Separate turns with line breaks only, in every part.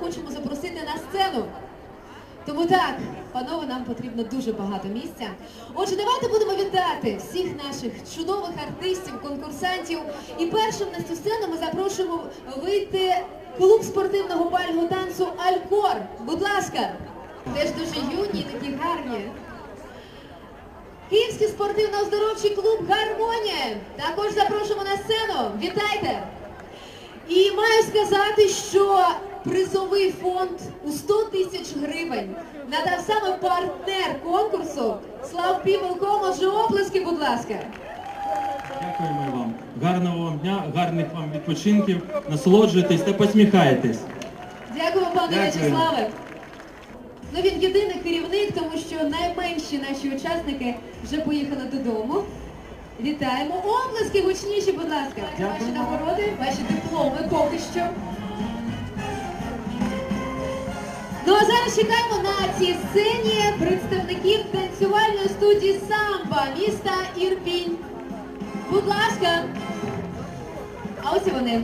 хочемо запросити на сцену. Тому так, панове, нам потрібно дуже багато місця. Отже, давайте будемо вітати всіх наших чудових артистів, конкурсантів. І першим на цю сцену ми запрошуємо вийти клуб спортивного бального танцю Алькор. Будь ласка, теж дуже юні, такі гарні. Київський спортивно-оздоровчий клуб Гармонія. Також запрошуємо на сцену. Вітайте! І маю сказати, що призовий фонд у 100 тисяч гривень надав саме партнер конкурсу Слав Піволком. Отже, оплески, будь ласка.
Дякуємо вам. Гарного вам дня, гарних вам відпочинків. Насолоджуйтесь та посміхайтесь.
Дякую, пане В'ячеславе. Ну він єдиний керівник, тому що найменші наші учасники вже поїхали додому. Вітаємо. Оплески гучніші, будь ласка. Ваші нагороди, ваші дипломи поки що. Чекаємо на цій сцені представників танцювальної студії Самба міста Ірпінь. Будь ласка. А ось і вони.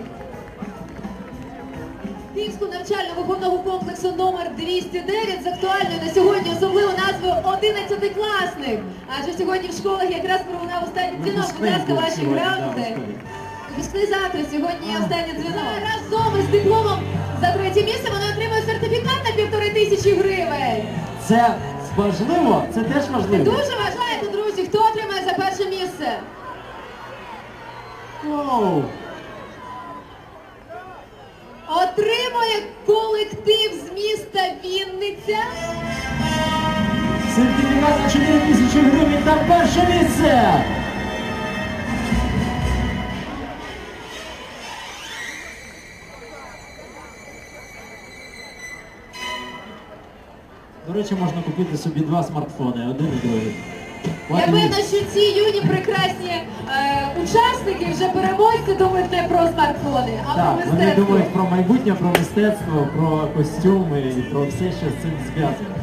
Київського навчально-виховного комплексу номер 209 з актуальною на сьогодні особливо назвою 11 класник. Адже сьогодні в школах якраз пролунав останній дзвінок. Будь ласка, ваші грамоти.
Випускний
завтра, сьогодні останній дзвінок. Разом із дипломом за третє місце вони отримують сертифікат на півтори тисячі гривень.
Це важливо, це теж важливо.
Дуже вважаєте, друзі, хто отримає за перше місце?
Воу.
Отримує колектив з міста Вінниця.
Сертифікат на 4 тисячі гривень та перше місце. До речі, можна купити собі два смартфони, один і другий.
Я певна, що ці юні прекрасні е, учасники вже переможці думають не про смартфони, а
Так,
про
вони
мистецтво.
думають про майбутнє, про мистецтво, про костюми і про все, що з цим зв'язано.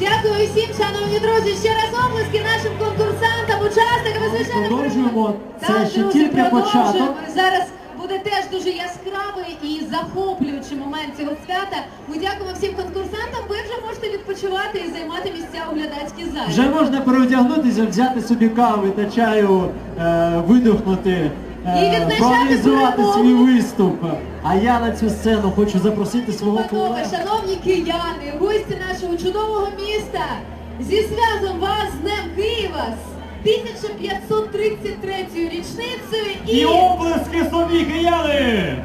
Дякую всім, шановні друзі. Ще раз облески нашим конкурсантам, учасникам. Звичайно,
Продовжуємо. Це ще тільки початок.
Зараз буде теж дуже яскравий і захоплюючий момент цього свята. Ми дякуємо всім конкурсантам. Ви вже можете відпочивати і займати місця у глядацькій залі.
Вже можна переодягнутися, взяти собі кави та чаю, е, видихнути,
І
е, проаналізувати свій виступ. А я на цю сцену хочу запросити свого колегу.
шановні кияни, гості нашого чудового міста, зі святом вас з Днем Києва 1533 річницею
І
і
облески собі, кияни!